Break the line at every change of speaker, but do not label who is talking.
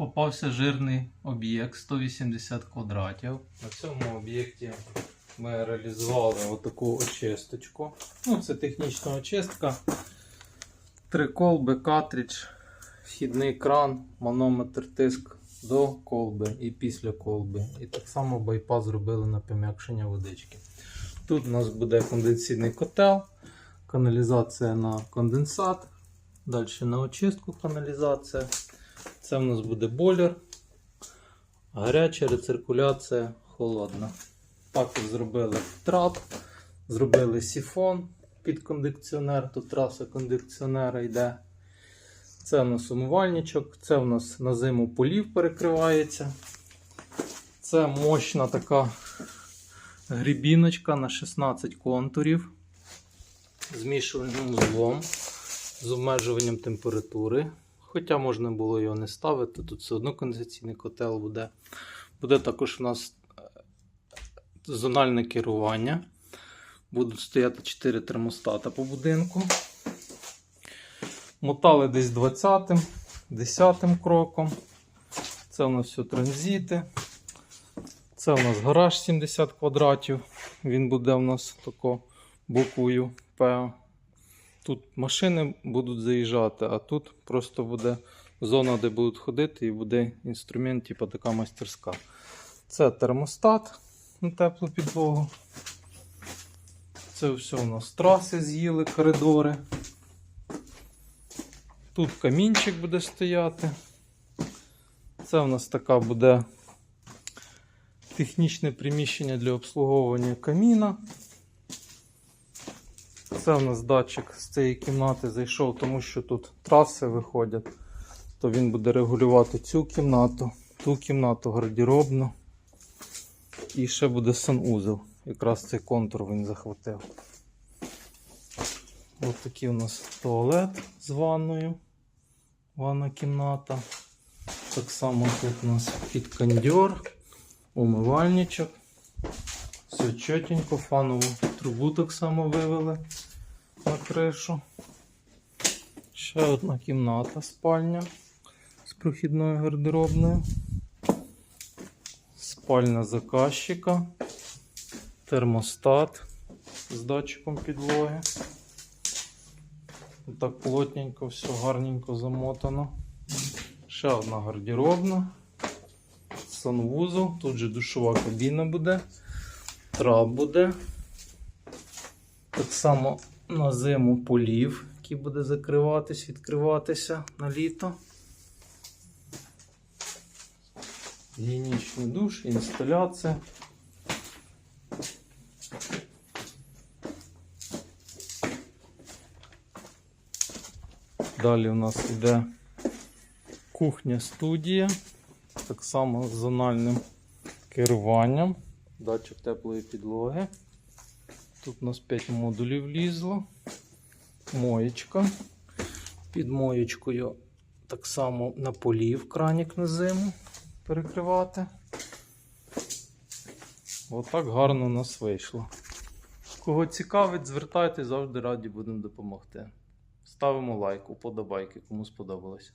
попався жирний об'єкт 180 квадратів. На цьому об'єкті ми реалізували отаку очисточку. Ну, це технічна очистка. Три колби, картридж, вхідний кран, манометр тиск до колби і після колби. І так само байпас зробили на пом'якшення водички. Тут у нас буде конденсійний котел, каналізація на конденсат, далі на очистку каналізація. Це в нас буде бойлер, гаряча рециркуляція, холодна. Також зробили трап, зробили сіфон під кондиціонер, тут траса кондиціонера йде. Це у нас умивальничок, це у нас на зиму полів перекривається. Це мощна така грібіночка на 16 контурів. Змішувальним узлом з обмежуванням температури. Хоча можна було його не ставити, тут все одно кондиційний котел буде. Буде також у нас е, зональне керування. Будуть стояти 4 термостата по будинку. Мотали десь 20-м, 10-м кроком. Це у нас все транзити. Це у нас гараж 70 квадратів. Він буде у нас тако буквою П. Тут машини будуть заїжджати, а тут просто буде зона, де будуть ходити, і буде інструмент, типу така мастерська. Це термостат на теплу підлогу. Це все у нас траси з'їли, коридори. Тут камінчик буде стояти. Це у нас така буде технічне приміщення для обслуговування каміна. Це у нас датчик з цієї кімнати зайшов, тому що тут траси виходять. То він буде регулювати цю кімнату, ту кімнату гардеробну. І ще буде санузел. Якраз цей контур він захватив. Ось такий у нас туалет з ванною. Ванна кімната. Так само тут у нас підкандьор, умивальничок. Все чотенько, фанову трубу так само вивели кришу. Ще одна кімната, спальня з прохідною гардеробною. Спальня заказчика, термостат з датчиком підлоги. Так плотненько, все гарненько замотано. Ще одна гардеробна. Санвузол, тут же душова кабіна буде, трап буде. Так само на зиму полів, який буде закриватись, відкриватися на літо. Гігієнічний душ, інсталяція. Далі у нас йде кухня-студія, так само з зональним керуванням, датчик теплої підлоги. Тут у нас 5 модулів влізло, моєчка. Під моєчкою так само на полів кранік на зиму перекривати. Отак гарно у нас вийшло. Кого цікавить, звертайтесь, завжди раді будемо допомогти. Ставимо лайк, уподобайки, кому сподобалось.